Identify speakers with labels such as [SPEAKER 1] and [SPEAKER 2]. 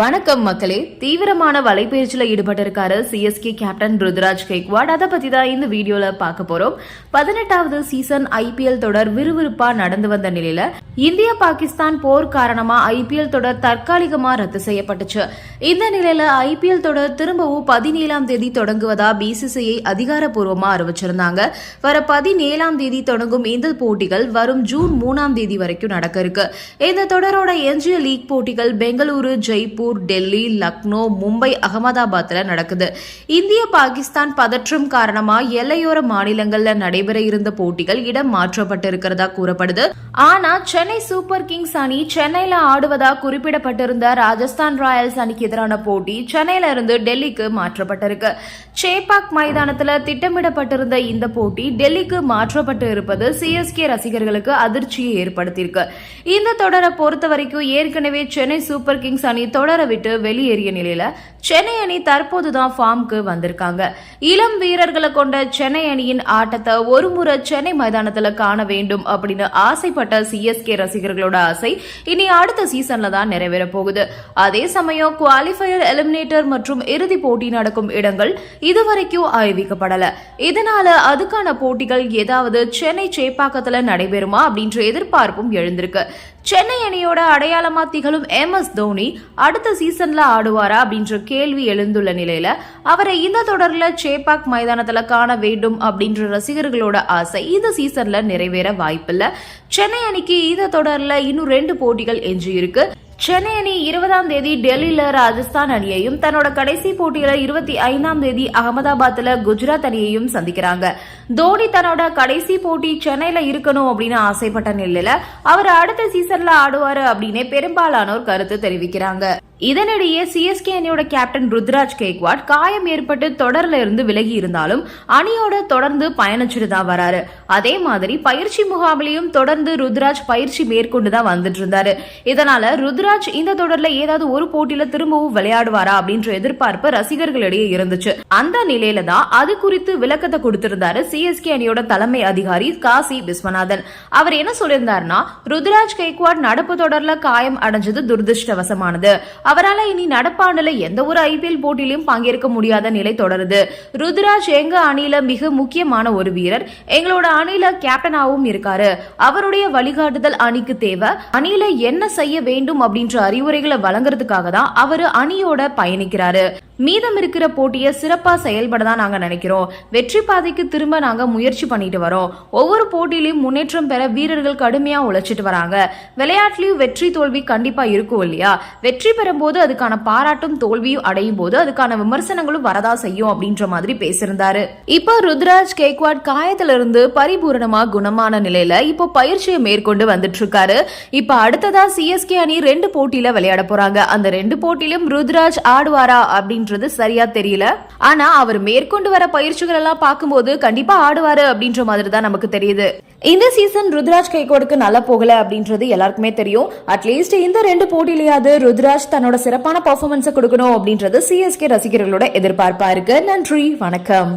[SPEAKER 1] வணக்கம் மக்களே. தீவிரமான வலைபயிற்சியில் ஈடுபட்டிருக்காரு சிஎஸ்கே கேப்டன் ருத்ராஜ் கெய்க்வாட். அதை பத்தி தான் இந்த வீடியோல பார்க்க போறோம். பதினெட்டாவது சீசன் ஐபிஎல் தொடர் விறுவிறுப்பா நடந்து வந்த நிலையில இந்திய பாகிஸ்தான் போர் காரணமா ஐபிஎல் தொடர் தற்காலிகமா ரத்து செய்யப்பட்டுச்சு. இந்த நிலையில ஐபிஎல் தொடர் திரும்பவும் பதினேழாம் தேதி தொடங்குவதா பிசிசிஐ அதிகாரப்பூர்வமா அறிவிச்சிருந்தாங்க. வர பதினேழாம் தேதி தொடங்கும் இந்த போட்டிகள் வரும் ஜூன் மூணாம் தேதி வரைக்கும் நடக்க இருக்கு. இந்த தொடரோட எஞ்சிய லீக் போட்டிகள் பெங்களூரு ஜெய்ப்பூர் டெல்லி லக்னோ மும்பை அகமதாபாத்ல நடக்குது. இந்திய பாகிஸ்தான் பதற்றம் காரணமா எல்லையோர மாநிலங்களில் நடைபெற இருந்த போட்டிகள் இடம் மாற்றப்பட்டிருக்கிறதா கூறப்படுது. ஆனா சென்னை சூப்பர் கிங்ஸ் அணி சென்னையில ஆடுவதா குறிப்பிடப்பட்டிருந்த ராஜஸ்தான் ராயல்ஸ் அணிக்கு எதிரான போட்டி சென்னையில இருந்து டெல்லிக்கு மாற்றப்பட்டிருக்கு. சேபாக் மைதானத்துல திட்டமிடப்பட்டிருந்த இந்த போட்டி டெல்லிக்கு மாற்றப்பட்டு இருப்பது சிஎஸ்கே ரசிகர்களுக்கு அதிர்ச்சியை ஏற்படுத்தியிருக்கு. இந்த தொடரை பொறுத்த வரைக்கும் ஏற்கனவே சென்னை சூப்பர் கிங்ஸ் அணி தொடர் விட்டு வெளியேறிய நிலையில சென்னை அணி தற்போதுதான் ஃபார்முக்கு வந்திருக்காங்க. இளம் வீரர்களை கொண்ட சென்னை அணியின் ஆட்டத்தை ஒருமுறை சென்னை மைதானத்துல காண வேண்டும் அப்படின்னு ஆசைப்பட்ட சிஎஸ்கே ரசிகர்களோட ஆசை இனி அடுத்த சீசன்ல தான் நிறைவேற போகுது. அதே சமயம் குவாலிஃபயர் எலிமினேட்டர் மற்றும் இறுதி போட்டி நடக்கும் இடங்கள் இதுவரைக்கும் அறிவிக்கப்படல இதனால அதுக்கான போட்டிகள் ஏதாவது சென்னை சேப்பாக்கத்துல நடைபெறுமா அப்படின்ற எதிர்பார்ப்பும் எழுந்திருக்கு. சென்னை அணியோட அடையாளமா திகழும் எம் எஸ் தோனி அடுத்த சீசன்ல ஆடுவாரா அப்படின்ற கேள்வி எழுந்துள்ள நிலையில அவரை இந்த தொடர்ல சேப்பாக் மைதானத்துல காண வேண்டும் அப்படின்ற ரசிகர்களோட ஆசை இந்த சீசன்ல நிறைவேற வாய்ப்பில்ல. சென்னை அணிக்கு இந்த தொடர்ல இன்னும் ரெண்டு போட்டிகள் எஞ்சி இருக்கு சென்னை அணி இருபதாம் தேதி டெல்லியில ராஜஸ்தான் அணியையும் தன்னோட கடைசி போட்டியில இருபத்தி ஐந்தாம் தேதி அகமதாபாத்ல குஜராத் அணியையும் சந்திக்கிறாங்க. தோனி தன்னோட கடைசி போட்டி சென்னையில இருக்கணும் அப்படின்னு ஆசைப்பட்ட நிலையில அவர் அடுத்த சீசன்ல ஆடுவாரு அப்படின்னு பெரும்பாலானோர் கருத்து தெரிவிக்கிறாங்க. இதனிடையே சிஎஸ்கே அணியோட கேப்டன் ருத்ராஜ் கேக்வாட் காயம் ஏற்பட்டு தொடர்ல இருந்து விலகி இருந்தாலும் அணியோட தொடர்ந்து பயணிச்சுட்டு தான் வராரு. அதே மாதிரி பயிற்சி முகாமிலையும் தொடர்ந்து ருத்ராஜ் பயிற்சி மேற்கொண்டு தான் வந்துட்டு இருந்தாரு இதனால ருத்ராஜ் இந்த தொடர்ல ஏதாவது ஒரு போட்டியில திரும்பவும் விளையாடுவாரா அப்படின்ற எதிர்பார்ப்பு ரசிகர்களிடையே இருந்துச்சு. அந்த நிலையில தான் அது குறித்து விளக்கத்தை கொடுத்திருந்தாரு சிஎஸ்கே அணியோட தலைமை அதிகாரி காசி விஸ்வநாதன். அவர் என்ன சொல்லியிருந்தாருன்னா ருத்ராஜ் கெய்க்வாட் நடப்பு தொடர்ல காயம் அடைஞ்சது துரதிருஷ்டவசமானது. அவரால் இனி நடப்பாண்டுல எந்த ஒரு ஐபிஎல் போட்டியிலும் பங்கேற்க முடியாத நிலை தொடருது. ருத்ராஜ் எங்க அணியில மிக முக்கியமான ஒரு வீரர். எங்களோட அணியில கேப்டனாவும் இருக்காரு. அவருடைய வழிகாட்டுதல் அணிக்கு தேவை. அணியில என்ன செய்ய வேண்டும் அப்படின்ற அறிவுரைகளை வழங்குறதுக்காக தான் அவரு அணியோட பயணிக்கிறாரு. மீதம் இருக்கிற போட்டியை சிறப்பாக செயல்பட தான் நாங்கள் நினைக்கிறோம். வெற்றி பாதைக்கு திரும்ப நாங்கள் முயற்சி பண்ணிட்டு வரோம். ஒவ்வொரு போட்டியிலையும் முன்னேற்றம் பெற வீரர்கள் கடுமையாக உழைச்சிட்டு வராங்க. விளையாட்டுலையும் வெற்றி தோல்வி கண்டிப்பாக இருக்கும் இல்லையா? வெற்றி பெறும்போது அதுக்கான பாராட்டும் தோல்வியும் அடையும் போது அதுக்கான விமர்சனங்களும் வரதா செய்யும் அப்படின்ற மாதிரி பேசியிருந்தாரு. இப்போ ருத்ராஜ் கேக்வாட் காயத்திலிருந்து பரிபூரணமாக குணமான நிலையில இப்போ பயிற்சியை மேற்கொண்டு வந்துட்டு இருக்காரு இப்போ அடுத்ததா சிஎஸ்கே அணி ரெண்டு போட்டியில விளையாட போறாங்க. அந்த ரெண்டு போட்டியிலும் ருத்ராஜ் ஆடுவாரா அப்படின்னு அப்படின்றது சரியா தெரியல. ஆனா அவர் மேற்கொண்டு வர பயிற்சிகள் எல்லாம் பார்க்கும்போது கண்டிப்பா ஆடுவாரு அப்படின்ற மாதிரி தான் நமக்கு தெரியுது. இந்த சீசன் ருத்ராஜ் கைகோடுக்கு நல்லா போகல அப்படின்றது எல்லாருக்குமே தெரியும். அட்லீஸ்ட் இந்த ரெண்டு போட்டியிலேயாவது ருத்ராஜ் தன்னோட சிறப்பான பர்ஃபார்மன்ஸை கொடுக்கணும் அப்படின்றது சிஎஸ்கே ரசிகர்களோட எதிர்பார்ப்பா இருக்கு. நன்றி வணக்கம்.